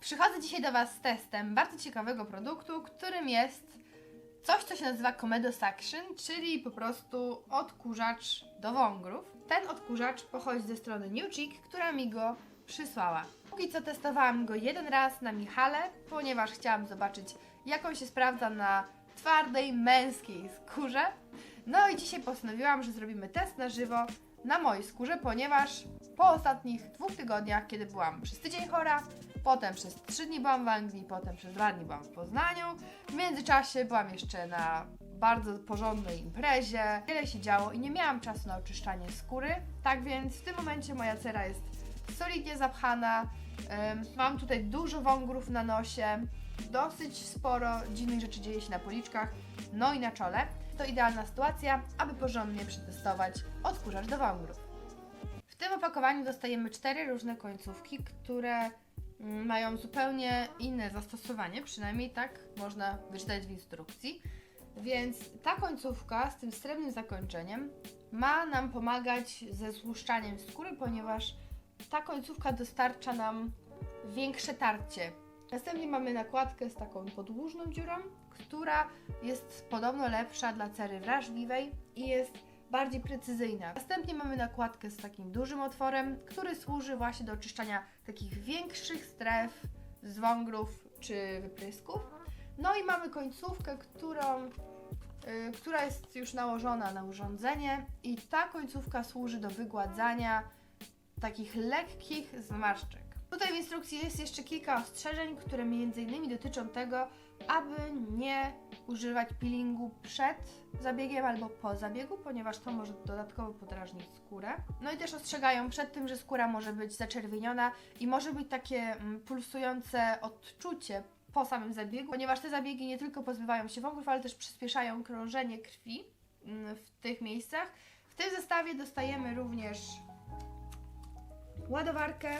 Przychodzę dzisiaj do Was z testem bardzo ciekawego produktu, którym jest coś, co się nazywa Comedo Suction, czyli po prostu odkurzacz do wągrów. Ten odkurzacz pochodzi ze strony New która mi go przysłała. Póki co testowałam go jeden raz na Michale, ponieważ chciałam zobaczyć, jak on się sprawdza na twardej, męskiej skórze. No i dzisiaj postanowiłam, że zrobimy test na żywo na mojej skórze, ponieważ po ostatnich dwóch tygodniach, kiedy byłam przez tydzień chora, potem przez trzy dni byłam w Anglii, potem przez dwa dni byłam w Poznaniu, w międzyczasie byłam jeszcze na bardzo porządnej imprezie, wiele się działo i nie miałam czasu na oczyszczanie skóry, tak więc w tym momencie moja cera jest solidnie zapchana, mam tutaj dużo wągrów na nosie, dosyć sporo dziwnych rzeczy dzieje się na policzkach, no i na czole. To idealna sytuacja, aby porządnie przetestować odkurzacz do wągrów. W tym opakowaniu dostajemy cztery różne końcówki, które mm, mają zupełnie inne zastosowanie, przynajmniej tak można wyczytać w instrukcji. Więc ta końcówka z tym srebrnym zakończeniem ma nam pomagać ze złuszczaniem skóry, ponieważ ta końcówka dostarcza nam większe tarcie. Następnie mamy nakładkę z taką podłużną dziurą, która jest podobno lepsza dla cery wrażliwej i jest bardziej precyzyjna. Następnie mamy nakładkę z takim dużym otworem, który służy właśnie do oczyszczania takich większych stref z czy wyprysków. No i mamy końcówkę, którą, y, która jest już nałożona na urządzenie i ta końcówka służy do wygładzania takich lekkich zmarszczek. Tutaj w instrukcji jest jeszcze kilka ostrzeżeń, które m.in. dotyczą tego, aby nie używać peelingu przed zabiegiem albo po zabiegu, ponieważ to może dodatkowo podrażnić skórę. No i też ostrzegają przed tym, że skóra może być zaczerwieniona i może być takie mm, pulsujące odczucie po samym zabiegu, ponieważ te zabiegi nie tylko pozbywają się wągrów, ale też przyspieszają krążenie krwi mm, w tych miejscach. W tym zestawie dostajemy również ładowarkę,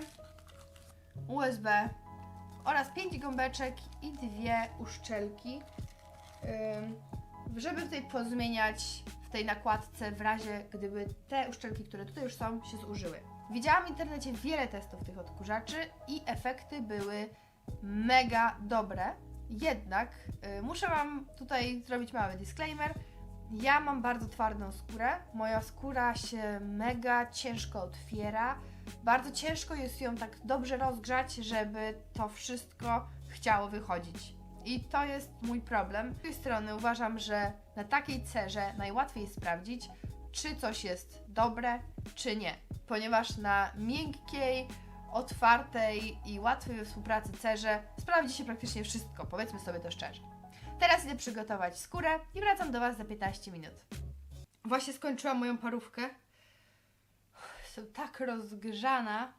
USB oraz 5 gąbeczek i dwie uszczelki, żeby tutaj pozmieniać w tej nakładce w razie gdyby te uszczelki, które tutaj już są, się zużyły. Widziałam w internecie wiele testów tych odkurzaczy i efekty były mega dobre. Jednak y, muszę Wam tutaj zrobić mały disclaimer. Ja mam bardzo twardą skórę. Moja skóra się mega ciężko otwiera. Bardzo ciężko jest ją tak dobrze rozgrzać, żeby to wszystko chciało wychodzić. I to jest mój problem. Z tej strony uważam, że na takiej cerze najłatwiej sprawdzić, czy coś jest dobre, czy nie. Ponieważ na miękkiej, otwartej i łatwej we współpracy cerze sprawdzi się praktycznie wszystko, powiedzmy sobie to szczerze. Teraz idę przygotować skórę i wracam do Was za 15 minut. Właśnie skończyłam moją parówkę. Jestem tak rozgrzana.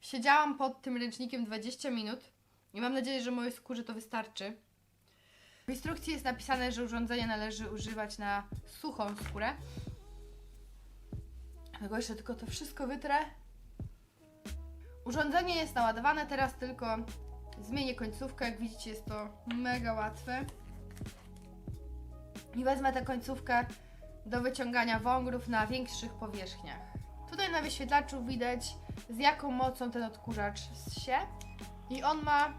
Siedziałam pod tym ręcznikiem 20 minut i mam nadzieję, że mojej skórze to wystarczy. W instrukcji jest napisane, że urządzenie należy używać na suchą skórę. Dlatego jeszcze tylko to wszystko wytrę. Urządzenie jest naładowane, teraz tylko zmienię końcówkę. Jak widzicie, jest to mega łatwe. I wezmę tę końcówkę do wyciągania wągrów na większych powierzchniach. Tutaj na wyświetlaczu widać z jaką mocą ten odkurzacz się i on ma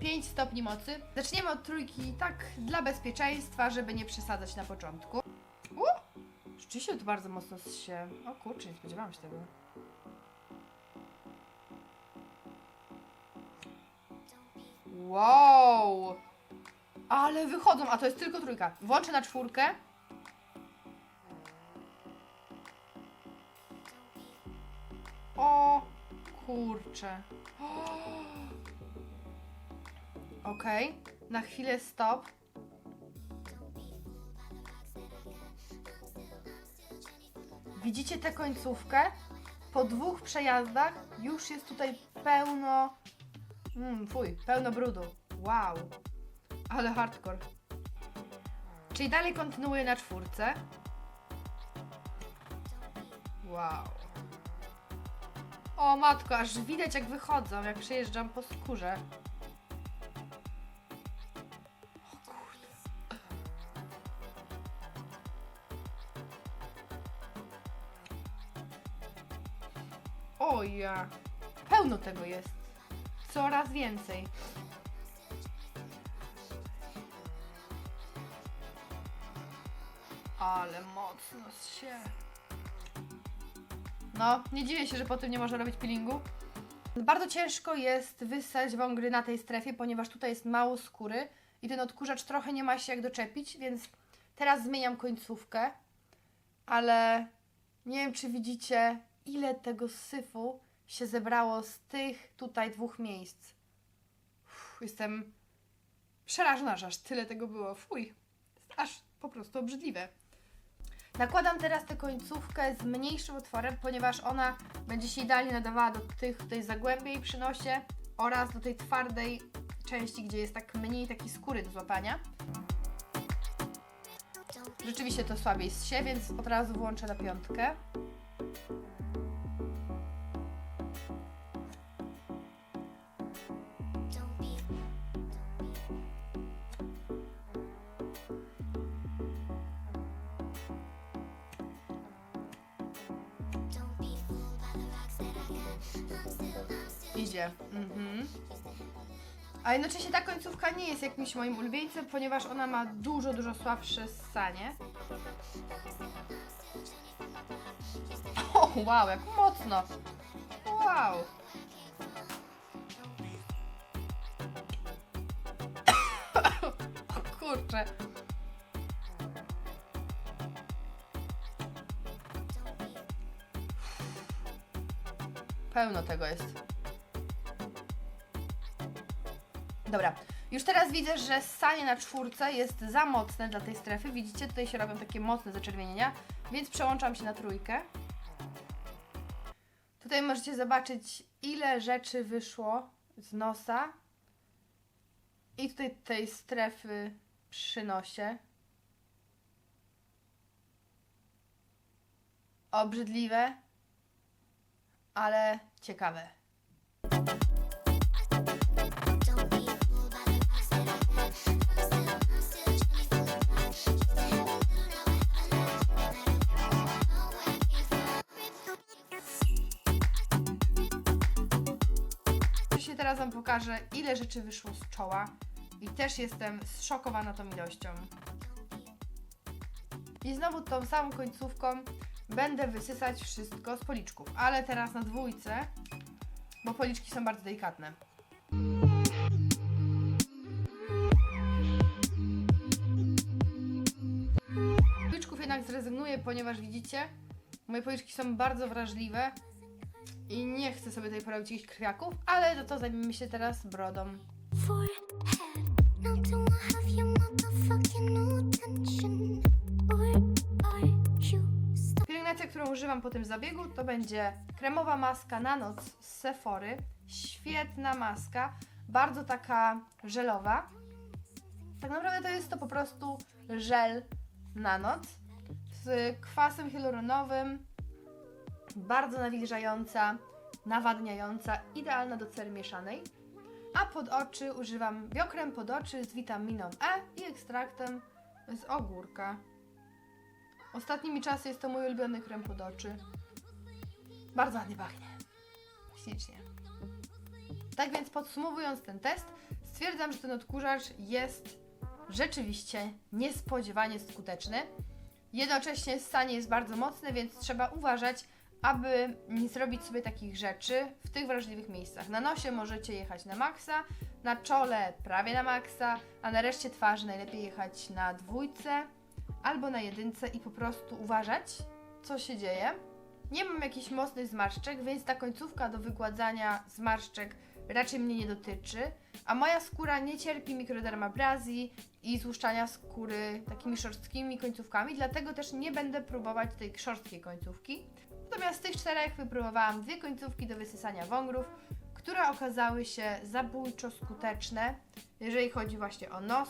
5 stopni mocy. Zaczniemy od trójki tak dla bezpieczeństwa, żeby nie przesadzać na początku. U! Rzeczywiście to bardzo mocno się... O kurczę, nie spodziewałam się tego. Wow! Ale wychodzą, a to jest tylko trójka. Włączę na czwórkę. O kurczę. Okej, na chwilę stop. Widzicie tę końcówkę? Po dwóch przejazdach już jest tutaj pełno. Mm, fuj, pełno brudu. Wow, ale hardcore. Czyli dalej kontynuuję na czwórce. Wow. O matko, aż widać jak wychodzą, jak przejeżdżam po skórze. O kurde. O ja. Pełno tego jest. coraz więcej. Ale mocno się. No, nie dziwię się, że po tym nie można robić peelingu. Bardzo ciężko jest wyssać wągry na tej strefie, ponieważ tutaj jest mało skóry i ten odkurzacz trochę nie ma się jak doczepić, więc teraz zmieniam końcówkę, ale nie wiem, czy widzicie, ile tego syfu się zebrało z tych tutaj dwóch miejsc. Uff, jestem przerażona, że aż tyle tego było. Fuj, aż po prostu obrzydliwe. Nakładam teraz tę końcówkę z mniejszym otworem, ponieważ ona będzie się idealnie nadawała do tych tutaj zagłębiej przy nosie oraz do tej twardej części, gdzie jest tak mniej takiej skóry do złapania. Rzeczywiście to słabiej się, więc od razu włączę na piątkę. Idzie. Mhm. A jednocześnie ta końcówka nie jest jakimś moim ulubieńcem, ponieważ ona ma dużo, dużo słabsze ssanie. O, wow, jak mocno! Wow! Kurczę. Pełno tego jest. Dobra, już teraz widzę, że ssanie na czwórce jest za mocne dla tej strefy. Widzicie, tutaj się robią takie mocne zaczerwienienia, więc przełączam się na trójkę. Tutaj możecie zobaczyć, ile rzeczy wyszło z nosa i tutaj tej strefy przy nosie. Obrzydliwe, ale ciekawe. Oczywiście teraz Wam pokażę, ile rzeczy wyszło z czoła i też jestem zszokowana tą ilością. I znowu tą samą końcówką będę wysysać wszystko z policzków, ale teraz na dwójce, bo policzki są bardzo delikatne. Policzków jednak zrezygnuję, ponieważ widzicie, moje policzki są bardzo wrażliwe i nie chcę sobie tutaj porobić jakichś krwiaków, ale za to zajmiemy się teraz brodą. Pielęgnacja, którą używam po tym zabiegu, to będzie kremowa maska na noc z Sephory. Świetna maska, bardzo taka żelowa. Tak naprawdę to jest to po prostu żel na noc z kwasem hialuronowym, bardzo nawilżająca, nawadniająca, idealna do cery mieszanej. A pod oczy używam biokrem pod oczy z witaminą E i ekstraktem z ogórka. Ostatnimi czasy jest to mój ulubiony krem pod oczy. Bardzo ładnie pachnie. Ślicznie. Tak więc podsumowując ten test, stwierdzam, że ten odkurzacz jest rzeczywiście niespodziewanie skuteczny. Jednocześnie ssanie jest bardzo mocne, więc trzeba uważać, aby nie zrobić sobie takich rzeczy w tych wrażliwych miejscach. Na nosie możecie jechać na maksa, na czole prawie na maksa, a na reszcie twarzy najlepiej jechać na dwójce albo na jedynce i po prostu uważać, co się dzieje. Nie mam jakichś mocnych zmarszczek, więc ta końcówka do wygładzania zmarszczek raczej mnie nie dotyczy, a moja skóra nie cierpi mikrodermabrazji i złuszczania skóry takimi szorstkimi końcówkami, dlatego też nie będę próbować tej szorstkiej końcówki. Natomiast z tych czterech wypróbowałam dwie końcówki do wysysania wągrów, które okazały się zabójczo skuteczne, jeżeli chodzi właśnie o nos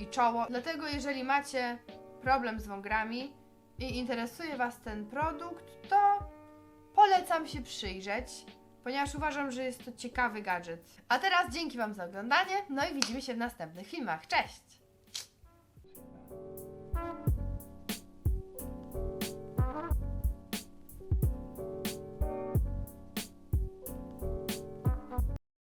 i czoło. Dlatego jeżeli macie problem z wągrami i interesuje Was ten produkt, to polecam się przyjrzeć, ponieważ uważam, że jest to ciekawy gadżet. A teraz dzięki Wam za oglądanie, no i widzimy się w następnych filmach. Cześć!